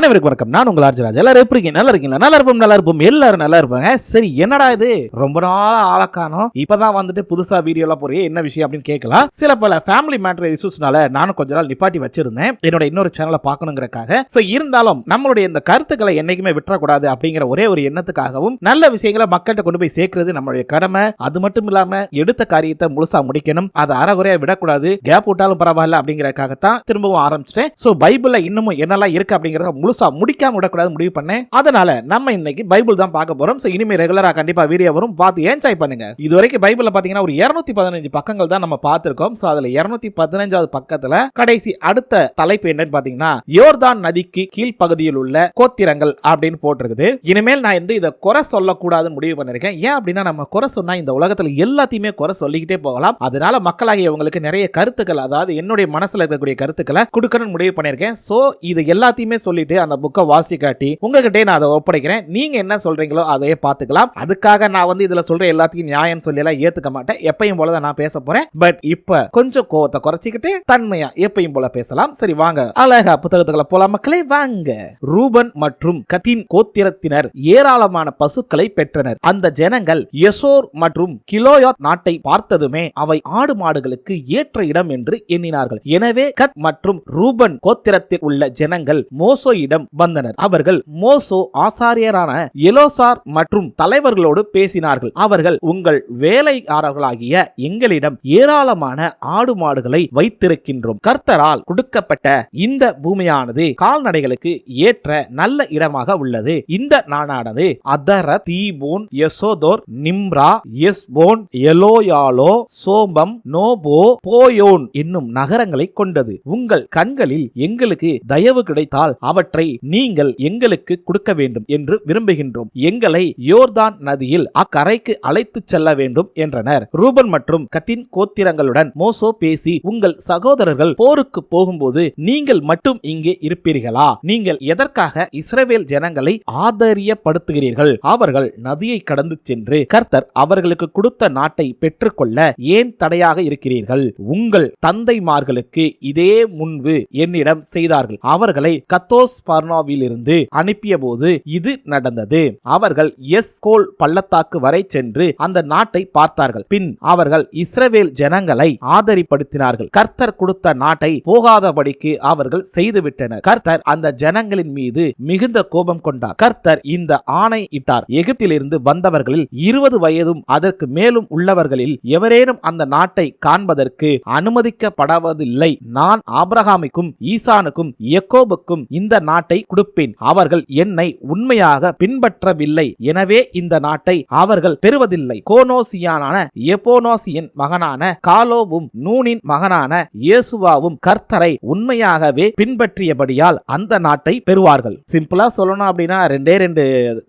அனைவருக்கும் வணக்கம். நான் உங்கள் ஆர்ஜராஜ் எல்லாரும் எப்படி இருக்கீங்க? நல்லா இருக்கீங்களா? நல்லா இருப்போம் நல்லா இருப்போம். எல்லாரும் நல்லா இருப்பாங்க. சரி என்னடா இது? ரொம்ப நாள் ஆளக்கானோ இப்பதான் வந்துட்டு புதுசா வீடியோலாம் போறீங்க என்ன விஷயம் அப்படின்னு கேட்கலாம். சில பல ஃபேமிலி மேட்டர் இஷ்யூஸ்னால நானும் கொஞ்ச நாள் நிப்பாட்டி வச்சிருந்தேன். என்னோட இன்னொரு சேனலை பார்க்கணுங்கிறக்காக சோ இருந்தாலும் நம்மளுடைய இந்த கருத்துக்களை என்னைக்குமே விட்டுறக்கூடாது அப்படிங்கிற ஒரே ஒரு எண்ணத்துக்காகவும் நல்ல விஷயங்களை மக்கள்கிட்ட கொண்டு போய் சேர்க்கிறது நம்மளுடைய கடமை. அது மட்டும் இல்லாம எடுத்த காரியத்தை முழுசா முடிக்கணும். அதை அறகுறையா விடக்கூடாது. கேப் விட்டாலும் பரவாயில்ல அப்படிங்கறக்காகத்தான் திரும்பவும் ஆரம்பிச்சிட்டேன். சோ பைபிள்ல இன்னமும் என்னெல்லாம் இருக்கு அப்படிங்கறத முழுசா முடிக்காம விடக்கூடாது முடிவு பண்ணேன். அதனால நம்ம இன்னைக்கு பைபிள் தான் பார்க்க போறோம். சோ இனிமே ரெகுலரா கண்டிப்பா வீடியோ வரும். பார்த்து என்ஜாய் பண்ணுங்க. இது வரைக்கும் பைபிள்ல பாத்தீங்கன்னா ஒரு 215 பதினஞ்சு பக்கங்கள் தான் நம்ம பார்த்திருக்கோம். சோ அதுல 215 பதினஞ்சாவது பக்கத்துல கடைசி அடுத்த தலைப்பு என்னன்னு பாத்தீங்கன்னா யோர்தான் நதிக்கு கீழ்ப்பகுதியில் உள்ள கோத்திரங்கள் அப்படின்னு போட்டிருக்குது. இனிமேல் நான் வந்து இதை குறை சொல்லக்கூடாதுன்னு முடிவு பண்ணிருக்கேன். ஏன் அப்படின்னா நம்ம குறை சொன்னா இந்த உலகத்துல எல்லாத்தையுமே குறை சொல்லிக்கிட்டே போகலாம். அதனால மக்களாகிய உங்களுக்கு நிறைய கருத்துக்கள் அதாவது என்னுடைய மனசுல இருக்கக்கூடிய கருத்துக்களை கொடுக்கணும்னு முடிவு பண்ணியிருக்கேன் சோ இது எல்லாத்தையுமே சொல்லிட்டு அந்த புக்கை வாசி காட்டி உங்ககிட்டே நான் அதை ஒப்படைக்கிறேன். நீங்க என்ன சொல்றீங்களோ அதையே பார்த்துக்கலாம். அதுக்காக நான் வந்து இதுல சொல்ற எல்லாத்தையும் நியாயம் சொல்லி எல்லாம் ஏத்துக்க மாட்டேன். எப்பயும் போல நான் பேச போறேன். பட் இப்ப கொஞ்சம் கோவத்தை குறைச்சிக்கிட்டு தன்மையா எப்பயும் போல பேசலாம். சரி வாங்க. அழகா புத்தகத்துக்களை போலாம் மக்களே. வாங்க. ரூபன் மற்றும் கத்தின் கோத்திரத்தினர் ஏராளமான பசுக்களை பெற்றனர். அந்த ஜனங்கள் எசோர் மற்றும் கிலோயாத் நாட்டை பார்த்ததுமே அவை ஆடு மாடுகளுக்கு ஏற்ற இடம் என்று எண்ணினார்கள். எனவே கத் மற்றும் ரூபன் கோத்திரத்தில் உள்ள ஜனங்கள் மோசோயிடம் வந்தனர். அவர்கள் மோசோ ஆசாரியரான எலோசார் மற்றும் தலைவர்களோடு பேசினார்கள். அவர்கள் உங்கள் வேலைக்காரர்களாகிய எங்களிடம் ஏராளமான ஆடு மாடுகளை வைத்திருக்கின்றோம். கர்த்தரால் கொடுக்கப்பட்ட இந்த பூமியானது கால்நடைகளுக்கு ஏற்ற நல்ல இடமாக உள்ளது. இந்த நாடானது அதர தீபோன் யசோதோர் நிம்ரா எஸ்போன் எலோயாலோ சோம்பம் நோபோ போயோன் என்னும் நகரங்களை கொண்டது. உங்கள் கண்களில் எங்களுக்கு தயவு கிடைத்தால் அவற்றை நீங்கள் எங்களுக்கு கொடுக்க வேண்டும் என்று விரும்புகின்றோம். எங்களை யோர்தான் நதியில் அக்கரைக்கு அழைத்துச் செல்ல வேண்டும் என்றனர். ரூபன் மற்றும் கத்தின் கோத்திரங்களுடன் மோசோ பேசி உங்கள் சகோதரர்கள் போருக்கு போகும்போது நீங்கள் மட்டும் இங்கே இருப்பீர்களா? நீங்கள் எதற்காக இஸ்ரேவேல் ஜனங்களை ஆதரியப்படுத்துகிறீர்கள்? அவர்கள் நதியை கடந்து சென்று கர்த்தர் அவர்களுக்கு கொடுத்த நாட்டை பெற்றுக்கொள்ள ஏன் தடையாக இருக்கிறீர்கள்? உங்கள் தந்தைமார்களுக்கு இதே முன்பு என்னிடம் செய்தார்கள். அவர்களை கத்தோஸ் இருந்து அனுப்பிய போது இது நடந்தது. அவர்கள் எஸ்கோல் பள்ளத்தாக்கு வரை சென்று அந்த நாட்டை பார்த்தார்கள். பின் அவர்கள் இஸ்ரவேல் ஜனங்களை ஆதரிப்படுத்தினார்கள். கர்த்தர் கொடுத்த நாட்டை போகாதபடிக்கு அவர்கள் செய்துவிட்டனர். கர்த்தர் அந்த ஜனங்களின் மீது மிகுந்த கோபம் கொண்டார். கர்த்தர் இந்த ஆணை இட்டார். எகிப்திலிருந்து வந்தவர்களில் இருபது வயதும் அதற்கு மேலும் உள்ளவர்களில் எவரேனும் அந்த நாட்டை காண்பதற்கு அனுமதிக்கப்படுவதில்லை. நான் ஆபிரகாமிக்கும் ஈசானுக்கும் எக்கோபுக்கும் இந்த நாட்டை கொடுப்பேன். அவர்கள் என்னை உண்மையாக பின்பற்றவில்லை. எனவே இந்த நாட்டை அவர்கள் பெறுவதில்லை. கோனோசியானான எபோனோசியின் மகனான காலோவும் நூனின் மகனான இயேசுவாவும் கர்த்தரை உண்மையாகவே பின்பற்றியபடியால் அந்த நாட்டை பெறுவார்கள். சிம்பிளா சொல்லணும் அப்படின்னா ரெண்டே ரெண்டு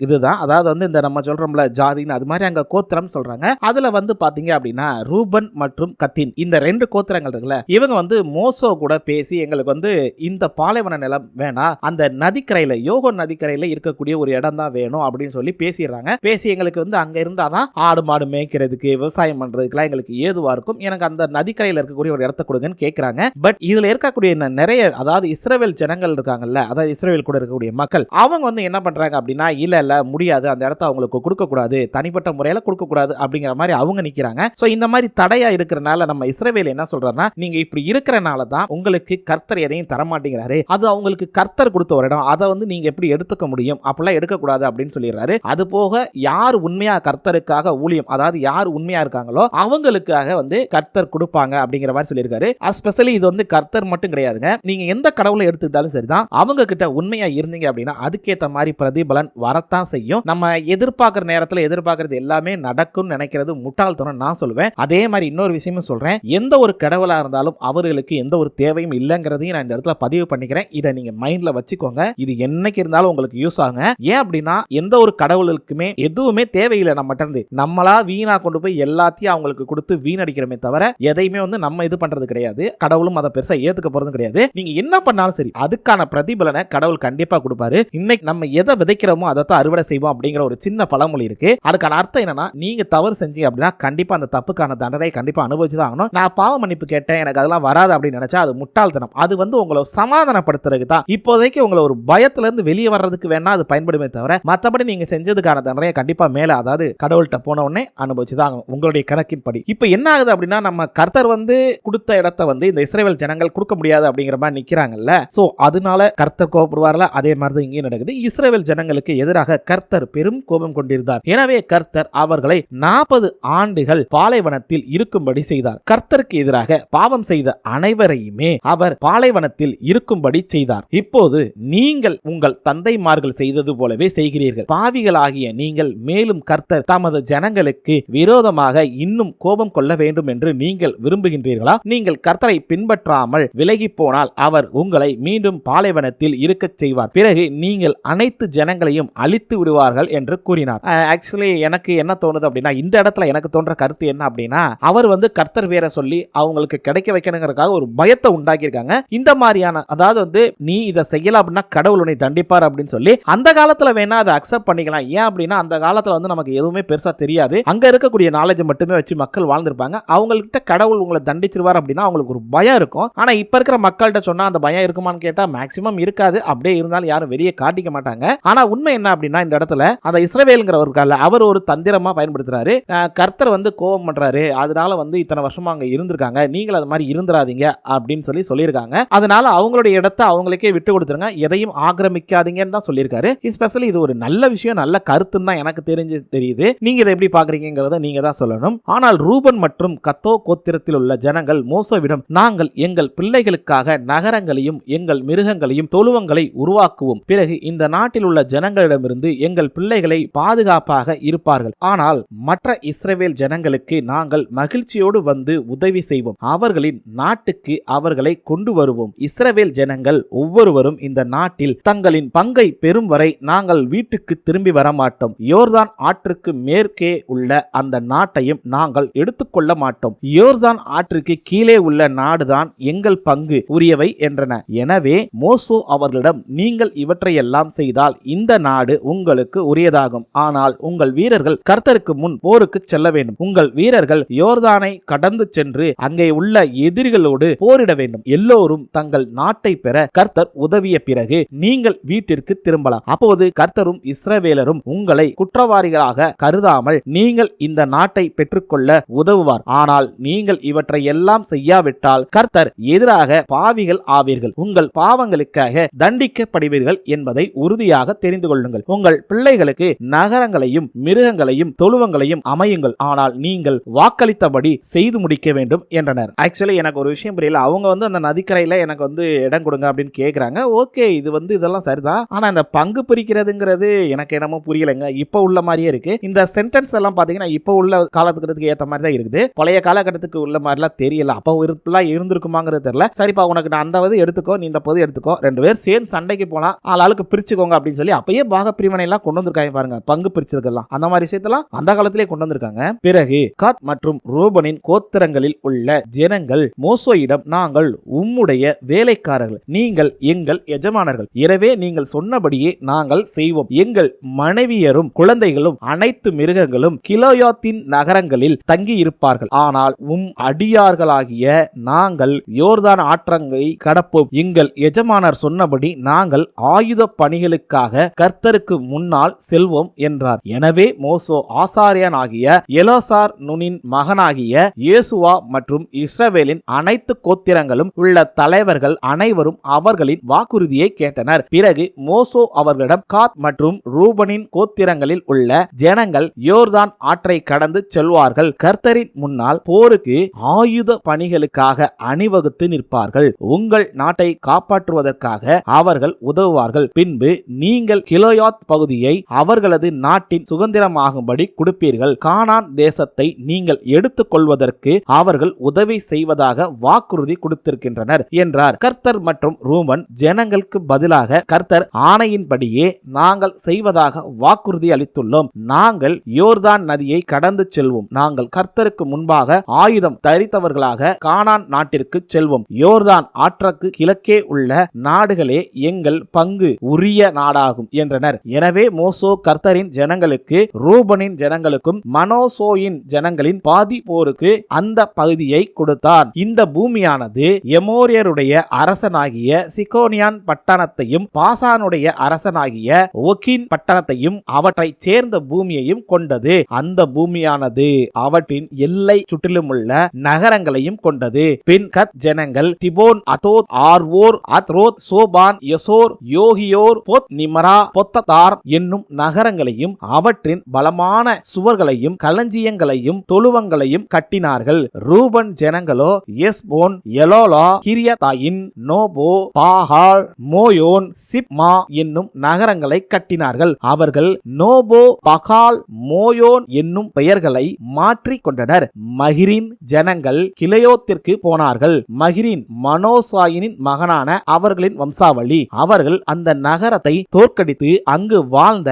இதுதான். அதாவது வந்து இந்த நம்ம சொல்றோம்ல ஜாதின்னு அது மாதிரி அங்க கோத்திரம் சொல்றாங்க. அதுல வந்து பாத்தீங்க அப்படின்னா ரூபன் மற்றும் கத்தின். இந்த ரெண்டு கோத்திரங்கள் இருக்குல்ல இவங்க வந்து மோசோ கூட பேசி எங்களுக்கு வந்து இந்த பாலைவன நிலம் வேணாம். அந்த நதிக்கரையில யோகோ நதிக்கரையில இருக்கக்கூடிய ஒரு இடம் தான் வேணும் அப்படின்னு சொல்லி பேசிடுறாங்க. பேசி எங்களுக்கு வந்து அங்க இருந்தாதான் ஆடு மாடு மேய்க்கிறதுக்கு விவசாயம் பண்றதுக்குலாம் எங்களுக்கு ஏதுவா இருக்கும். எனக்கு அந்த நதிக்கரையில இருக்கக்கூடிய ஒரு இடத்த கொடுங்கன்னு கேட்குறாங்க பட் இதுல இருக்கக்கூடிய நிறைய அதாவது இஸ்ரேல் ஜனங்கள் இருக்காங்கல்ல அதாவது இஸ்ரேல் கூட இருக்கக்கூடிய மக்கள் அவங்க வந்து என்ன பண்றாங்க அப்படின்னா இல்ல இல்ல முடியாது. அந்த இடத்த அவங்களுக்கு கொடுக்க கூடாது தனிப்பட்ட முறையில கொடுக்க கூடாது அப்படிங்கிற மாதிரி அவங்க நிக்கிறாங்க. சோ இந்த மாதிரி தடையா இருக்கிறனால நம்ம இஸ்ரேல் என்ன சொல்றாருன்னா நீங்க இப்படி இருக்கிறனால தான் உங்களுக்கு கர்த்தர் எதையும் தர மாட்டேங்கிறாரு அது அவங்களுக்கு கர்த்தர் கொடுத்த ஒரு இடம் அதை வந்து நீங்க எப்படி எடுத்துக்க முடியும்? அப்படிலாம் எடுக்கக்கூடாது அப்படின்னு சொல்லிடுறாரு. அது போக யார் உண்மையா கர்த்தருக்காக ஊழியம் அதாவது யார் உண்மையா இருக்காங்களோ அவங்களுக்காக வந்து கர்த்தர் கொடுப்பாங்க அப்படிங்கிற மாதிரி சொல்லியிருக்காரு. ஸ்பெஷலி இது வந்து கர்த்தர் மட்டும் கிடையாதுங்க. நீங்க எந்த கடவுளை எடுத்துக்கிட்டாலும் சரிதான். அவங்க கிட்ட உண்மையா இருந்தீங்க அப்படின்னா அதுக்கேத்த மாதிரி பிரதிபலன் வரத்தான் செய்யும். நம்ம எதிர்பார்க்குற நேரத்தில் எதிர்பார்க்கறது எல்லாமே நடக்கும்னு நினைக்கிறது முட்டாள்தனம் நான் சொல்லுவேன். அதே மாதிரி இன்னொரு விஷயமும் சொல்றேன். எந்த ஒரு கடவுளா இருந்தாலும் அவர்களுக்கு எந்த ஒரு தேவையும் இல்லைங்கிறதையும் நான் இந்த இடத்துல பதிவு பண்ணிக்கிறேன். இதை நீங்க மைண்ட்ல வச்சுக்கோங்க. இது என்னைக்கு இருந்தாலும் உங்களுக்கு யூஸ் ஆகுங்க. ஏன் அப்படின்னா எந்த ஒரு கடவுளுக்குமே எதுவுமே தேவையில்லை நம்மகிட்ட இருந்து. நம்மளா வீணா கொண்டு போய் எல்லாத்தையும் அவங்களுக்கு கொடுத்து வீணடிக்கிறோமே தவிர எதையுமே வந்து நம்ம இது பண்றது கிடையாது. கடவுளும் அதை பெருசா ஏத்துக்க போறதும் கிடையாது. நீங்க என்ன பண்ணாலும் சரி அதுக்கான பிரதிபலனை கடவுள் கண்டிப்பா கொடுப்பாரு. இன்னைக்கு நம்ம எதை விதைக்கிறோமோ அதை தான் அறுவடை செய்வோம் அப்படிங்கிற ஒரு சின்ன பழமொழி இருக்கு. அதுக்கான அர்த்தம் என்னன்னா நீங்க தவறு செஞ்சீங்க அப்படின்னா கண்டிப்பா அந்த தப்புக்கான தண்டனை கண்டிப்பா அனுபவிச்சு தான் ஆகணும். நான் பாவ மன்னிப்பு கேட்டேன் எனக்கு அதெல்லாம் வராது அப்படின்னு நினைச்சா அது முட்டாள்தனம். அது வந்து உங்களை சமாதானப்படுத்துறதுக்கு தான். இப்போதைக்கு இப்போதைக்கு உங்களை ஒரு பயத்துல இருந்து வெளியே வர்றதுக்கு வேணா அது பயன்படுமே தவிர மற்றபடி நீங்க செஞ்சதுக்கான தண்டனையை கண்டிப்பா மேலே அதாவது கடவுள்கிட்ட போன உடனே அனுபவிச்சுதான் உங்களுடைய கணக்கின்படி. இப்போ என்ன ஆகுது அப்படின்னா நம்ம கர்த்தர் வந்து கொடுத்த இடத்த வந்து இந்த இஸ்ரேல் ஜனங்கள் கொடுக்க முடியாது அப்படிங்கிற மாதிரி நிக்கிறாங்கல்ல. சோ அதனால கர்த்தர் கோபப்படுவார்ல? அதே மாதிரி தான் இங்கே நடக்குது. இஸ்ரேல் ஜனங்களுக்கு எதிராக கர்த்தர் பெரும் கோபம் கொண்டிருந்தார். எனவே கர்த்தர் அவர்களை நாற்பது ஆண்டுகள் பாலைவனத்தில் இருக்கும்படி செய்தார். கர்த்தருக்கு எதிராக பாவம் செய்த அனைவரையுமே அவர் பாலைவனத்தில் இருக்கும்படி செய்தார். இப்போது நீங்கள் உங்கள் தந்தைமார்கள் செய்தது போலவே செய்கிறீர்கள். பாவிகளாகிய நீங்கள் மேலும் கர்த்தர் தமது ஜனங்களுக்கு விரோதமாக இன்னும் கோபம் கொள்ள வேண்டும் என்று நீங்கள் விரும்புகின்றீர்களா? நீங்கள் கர்த்தரை பின்பற்றாமல் விலகி போனால் அவர் உங்களை மீண்டும் பாலைவனத்தில் இருக்கச் செய்வார். பிறகு நீங்கள் அனைத்து ஜனங்களையும் அழித்து விடுவார்கள் என்று கூறினார். ஆக்சுவலி எனக்கு என்ன தோணுது அப்படின்னா இந்த இடத்துல எனக்கு தோன்ற கருத்து என்ன அப்படின்னா அவர் வந்து கர்த்தர் வேற சொல்லி அவங்களுக்கு கிடைக்க வைக்கணுங்கிறதுக்காக ஒரு பயத்தை உண்டாக்கியிருக்காங்க. இந்த மாதிரியான அதாவது வந்து நீ இதை செய்ய செய்யல அப்படின்னா கடவுள் உன்னை தண்டிப்பார் அப்படின்னு சொல்லி அந்த காலத்துல வேணா அதை அக்செப்ட் பண்ணிக்கலாம். ஏன் அப்படின்னா அந்த காலத்துல வந்து நமக்கு எதுவுமே பெருசா தெரியாது. அங்க இருக்கக்கூடிய நாலேஜ் மட்டுமே வச்சு மக்கள் வாழ்ந்திருப்பாங்க. அவங்கள்ட்ட கடவுள் உங்களை தண்டிச்சிருவார் அப்படின்னா அவங்களுக்கு ஒரு பயம் இருக்கும். ஆனா இப்ப இருக்கிற மக்கள்கிட்ட சொன்னா அந்த பயம் இருக்குமான்னு கேட்டா மேக்சிமம் இருக்காது. அப்படியே இருந்தாலும் யாரும் வெளியே காட்டிக்க மாட்டாங்க. ஆனா உண்மை என்ன அப்படின்னா இந்த இடத்துல அந்த இஸ்ரவேலுங்கிறவர் கால அவர் ஒரு தந்திரமா பயன்படுத்துறாரு. கர்த்தர் வந்து கோபம் பண்றாரு. அதனால வந்து இத்தனை வருஷமா அங்க இருந்திருக்காங்க. நீங்கள் அது மாதிரி இருந்துராதீங்க அப்படின்னு சொல்லி சொல்லியிருக்காங்க. அதனால அவங்களுடைய இடத்த அவங்களுக்கே விட்டு கொடுத்துருங்க. எதையும் ஆக்கிரமிக்காதீங்கன்னு தான் சொல்லியிருக்காரு. ஸ்பெஷலி இது ஒரு நல்ல விஷயம் நல்ல கருத்துன்னு தான் எனக்கு தெரிஞ்சு தெரியுது. நீங்க இதை எப்படி பாக்குறீங்கிறத நீங்க தான் சொல்லணும். ஆனால் ரூபன் மற்றும் கத்தோ கோத்திரத்தில் உள்ள ஜனங்கள் மோசோவிடம் நாங்கள் எங்கள் பிள்ளைகளுக்காக நகரங்களையும் எங்கள் மிருகங்களையும் தொழுவங்களை உருவாக்குவோம். பிறகு இந்த நாட்டில் உள்ள ஜனங்களிடமிருந்து எங்கள் பிள்ளைகளை பாதுகாப்பாக இருப்பார்கள். ஆனால் மற்ற இஸ்ரேவேல் ஜனங்களுக்கு நாங்கள் மகிழ்ச்சியோடு வந்து உதவி செய்வோம். அவர்களின் நாட்டுக்கு அவர்களை கொண்டு வருவோம். இஸ்ரேவேல் ஜனங்கள் ஒவ்வொருவரும் இந்த நாட்டில் தங்களின் பங்கை பெறும் வரை நாங்கள் வீட்டுக்கு திரும்பி வர மாட்டோம் யோர்தான் ஆற்றுக்கு மேற்கே உள்ள அந்த நாட்டையும் நாங்கள் எடுத்துக்கொள்ள மாட்டோம். யோர்தான் ஆற்றுக்கு கீழே உள்ள நாடுதான் எங்கள் பங்கு உரியவை என்றன. எனவே மோசோ அவர்களிடம் நீங்கள் இவற்றையெல்லாம் செய்தால் இந்த நாடு உங்களுக்கு உரியதாகும். ஆனால் உங்கள் வீரர்கள் கர்த்தருக்கு முன் போருக்கு செல்ல வேண்டும். உங்கள் வீரர்கள் யோர்தானை கடந்து சென்று அங்கே உள்ள எதிரிகளோடு போரிட வேண்டும். எல்லோரும் தங்கள் நாட்டை பெற கர்த்தர் உதவிய பிறகு நீங்கள் வீட்டிற்கு திரும்பலாம். அப்போது கர்த்தரும் இஸ்ரவேலரும் உங்களை குற்றவாளிகளாக கருதாமல் நீங்கள் இந்த நாட்டை பெற்றுக்கொள்ள உதவுவார். ஆனால் நீங்கள் இவற்றை எல்லாம் செய்யாவிட்டால் கர்த்தர் எதிராக பாவிகள் ஆவீர்கள். உங்கள் பாவங்களுக்காக தண்டிக்கப்படுவீர்கள் என்பதை உறுதியாக தெரிந்து கொள்ளுங்கள். உங்கள் பிள்ளைகளுக்கு நகரங்களையும் மிருகங்களையும் தொழுவங்களையும் அமையுங்கள். ஆனால் நீங்கள் வாக்களித்தபடி செய்து முடிக்க வேண்டும் என்றனர். ஆக்சுவலி எனக்கு ஒரு விஷயம் புரியல. அவங்க வந்து அந்த நதிக்கரையில் எனக்கு வந்து இடம் கொடுங்க அப்படின்னு கேட்குறாங்க ஓகே ஓகே இது வந்து இதெல்லாம் சரிதான். ஆனா இந்த பங்கு பிரிக்கிறதுங்கிறது எனக்கு என்னமோ புரியலைங்க. இப்போ உள்ள மாதிரியே இருக்கு. இந்த சென்டென்ஸ் எல்லாம் பாத்தீங்கன்னா இப்போ உள்ள காலத்துக்கு ஏத்த மாதிரி தான் இருக்குது. பழைய காலகட்டத்துக்கு உள்ள மாதிரிலாம் தெரியல. அப்போ இருப்பெல்லாம் இருந்திருக்குமாங்கிறது தெரியல. சரிப்பா உனக்கு நான் அந்த வந்து எடுத்துக்கோ நீ இந்த பொது எடுத்துக்கோ. ரெண்டு பேர் சேர்ந்து சண்டைக்கு போனால் ஆள் ஆளுக்கு பிரிச்சுக்கோங்க அப்படின்னு சொல்லி அப்பயே பாக பிரிவினை எல்லாம் கொண்டு வந்திருக்காங்க பாருங்க. பங்கு பிரிச்சிருக்கலாம் அந்த மாதிரி விஷயத்தெல்லாம் அந்த காலத்திலே கொண்டு வந்திருக்காங்க. பிறகு காத் மற்றும் ரூபனின் கோத்திரங்களில் உள்ள ஜனங்கள் மோசோயிடம் நாங்கள் உம்முடைய வேலைக்காரர்கள். நீங்கள் எங்கள் எஜமானர்கள். எனவே நீங்கள் சொன்னபடியே நாங்கள் செய்வோம். எங்கள் மனைவியரும் குழந்தைகளும் அனைத்து மிருகங்களும் கிலோயோத்தின் நகரங்களில் தங்கி இருப்பார்கள் ஆனால் உம் அடியார்களாகிய நாங்கள் யோர்தான் ஆற்றங்கை கடப்போம். எங்கள் எஜமானர் சொன்னபடி நாங்கள் ஆயுத பணிகளுக்காக கர்த்தருக்கு முன்னால் செல்வோம் என்றார். எனவே மோசோ ஆசாரியன் ஆகிய எலோசார் நுனின் மகனாகிய இயேசுவா மற்றும் இஸ்ரவேலின் அனைத்து கோத்திரங்களும் உள்ள தலைவர்கள் அனைவரும் அவர்களின் வாக்குறுதி வாக்குறுதியை கேட்டனர். பிறகு மோசோ அவர்களிடம் காத் மற்றும் ரூபனின் கோத்திரங்களில் உள்ள ஜனங்கள் யோர்தான் ஆற்றை கடந்து செல்வார்கள். கர்த்தரின் முன்னால் போருக்கு ஆயுத பணிகளுக்காக அணிவகுத்து நிற்பார்கள். உங்கள் நாட்டை காப்பாற்றுவதற்காக அவர்கள் உதவுவார்கள். பின்பு நீங்கள் கிலோயாத் பகுதியை அவர்களது நாட்டின் சுதந்திரமாகும்படி கொடுப்பீர்கள். கானான் தேசத்தை நீங்கள் எடுத்துக் கொள்வதற்கு அவர்கள் உதவி செய்வதாக வாக்குறுதி கொடுத்திருக்கின்றனர் என்றார். கர்த்தர் மற்றும் ரூமன் ஜனங்கள் அதற்கு பதிலாக கர்த்தர் ஆணையின்படியே நாங்கள் செய்வதாக வாக்குறுதி அளித்துள்ளோம். நாங்கள் யோர்தான் நதியை கடந்து செல்வோம். நாங்கள் கர்த்தருக்கு முன்பாக ஆயுதம் தரித்தவர்களாக கானான் நாட்டிற்கு செல்வோம். யோர்தான் ஆற்றுக்கு கிழக்கே உள்ள நாடுகளே எங்கள் பங்கு உரிய நாடாகும் என்றனர். எனவே மோசோ கர்த்தரின் ஜனங்களுக்கு ரூபனின் ஜனங்களுக்கும் மனோசோயின் ஜனங்களின் பாதி போருக்கு அந்த பகுதியை கொடுத்தார் இந்த பூமியானது எமோரியருடைய அரசனாகிய சிகோனியான் பட்டணத்தையும் பாசானுடைய அரசனாகிய ஒகின் பட்டணத்தையும் அவற்றை சேர்ந்த பூமியையும் கொண்டது. அந்த பூமியானது அவற்றின் எல்லை சுற்றிலுமுள்ள நகரங்களையும் கொண்டது. பின் கத் ஜனங்கள் திபோன் அதோத் ஆர்வோர் அத்ரோத் சோபான் யசோர் யோகியோர் பொத் நிமரா பொத்ததார் என்னும் நகரங்களையும் அவற்றின் பலமான சுவர்களையும் களஞ்சியங்களையும் தொழுவங்களையும் கட்டினார்கள். ரூபன் ஜனங்களோ எஸ்போன் எலோலா கிரியதாயின் நோபோ பாஹால் மோயோன் சிப்மா என்னும் நகரங்களை கட்டினார்கள். அவர்கள் நோபோ பகால் மோயோன் என்னும் பெயர்களை மாற்றிக் கொண்டனர். மகிரின் ஜனங்கள் கிளையோத்திற்கு போனார்கள். மகிரின் மனோசாயினின் மகனான அவர்களின் வம்சாவளி. அவர்கள் அந்த நகரத்தை தோற்கடித்து அங்கு வாழ்ந்த